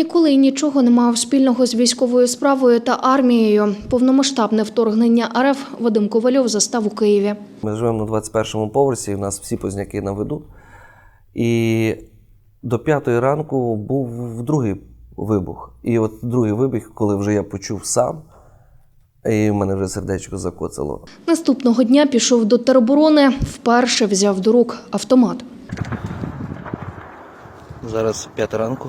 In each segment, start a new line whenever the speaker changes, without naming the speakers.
Ніколи і нічого не мав спільного з військовою справою та армією. Повномасштабне вторгнення РФ Вадим Ковальов застав у Києві.
Ми живемо на 21-му поверсі, у нас всі позняки на виду. І до п'ятої ранку був другий вибух. І от другий вибух, коли вже я почув сам, і в мене вже сердечко закоцало.
Наступного дня пішов до тероборони, вперше взяв до рук автомат.
Зараз п'ята ранку.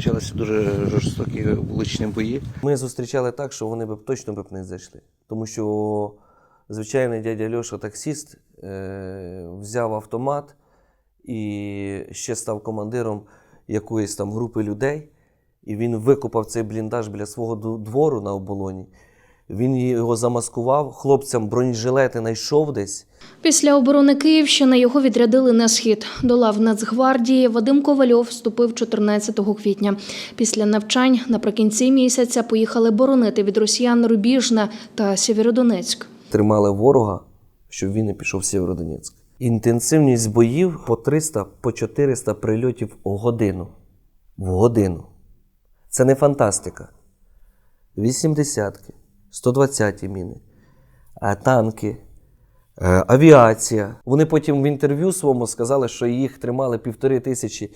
Почалися дуже жорстокі вуличні бої. Ми зустрічали так, що вони б точно б не зайшли. Тому що звичайний дядя Льоша, таксіст, е- взяв автомат і ще став командиром якоїсь там групи людей. І він викопав цей бліндаж біля свого двору на оболоні. Він його замаскував, хлопцям бронежилети знайшов десь.
Після оборони Київщини його відрядили на схід. До лав Нацгвардії Вадим Ковальов вступив 14 квітня. Після навчань наприкінці місяця поїхали боронити від росіян Рубіжне та Сєвєродонецьк.
тримали ворога, щоб він не пішов в Сєвєродонецьк. Інтенсивність боїв по 300, по 400 прильотів в годину. В годину. Це не фантастика. 80-ки, 120-ті міни, е, танки, е, авіація. Вони потім в інтерв'ю своєму сказали, що їх тримали півтори тисячі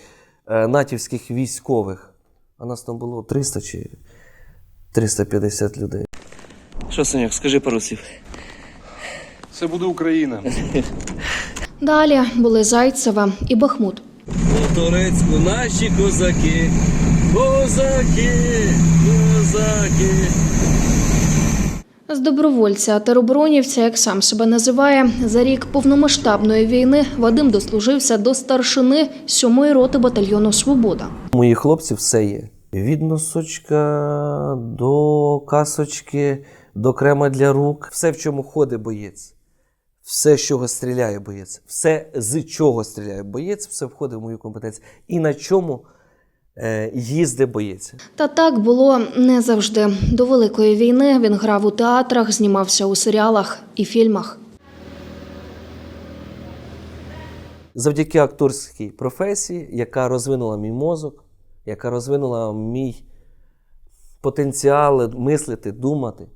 е, натівських військових. А нас там було 300 чи 350 людей. Що, Саняк, скажи пару слів.
Це буде Україна.
Далі були Зайцева і Бахмут.
У Турецьку наші козаки, козаки, козаки.
З добровольця тероборонівця, як сам себе називає, за рік повномасштабної війни Вадим дослужився до старшини 7-ї роти батальйону Свобода.
У моїх хлопців все є. Від носочка до касочки, до крема для рук. Все, в чому ходить боєць. Все, з чого стріляє боєць. Все, з чого стріляє боєць, все входить в мою компетенцію. І на чому е, їздить боєць.
Та так було не завжди. До великої війни він грав у театрах, знімався у серіалах і фільмах.
Завдяки акторській професії, яка розвинула мій мозок, яка розвинула мій потенціал мислити, думати.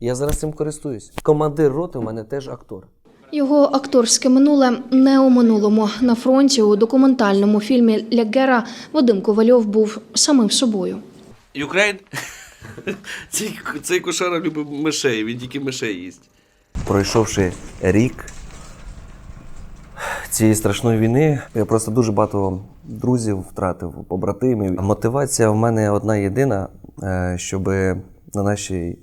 Я зараз цим користуюсь. Командир роти у мене теж актор.
Його акторське минуле не у минулому. На фронті у документальному фільмі Лягера Вадим Ковальов був самим собою.
Юкрейн? Цей, цей кошара любить мишей, він тільки мишей їсть.
Пройшовши рік цієї страшної війни, я просто дуже багато друзів втратив, побратимів. Мотивація в мене одна єдина, е, щоб на нашій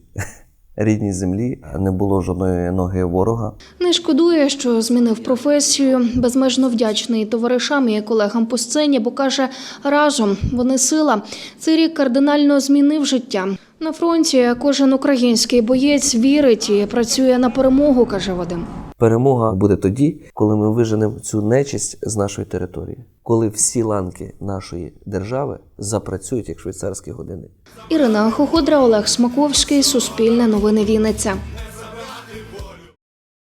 рідній землі не було жодної ноги ворога.
Не шкодує, що змінив професію. Безмежно вдячний товаришам і колегам по сцені, бо каже, разом вони сила. Цей рік кардинально змінив життя. На фронті кожен український боєць вірить і працює на перемогу, каже Вадим.
Перемога буде тоді, коли ми виженемо цю нечисть з нашої території, коли всі ланки нашої держави запрацюють як швейцарські години.
Ірина Хоходра, Олег Смаковський, Суспільне новини Вінниця.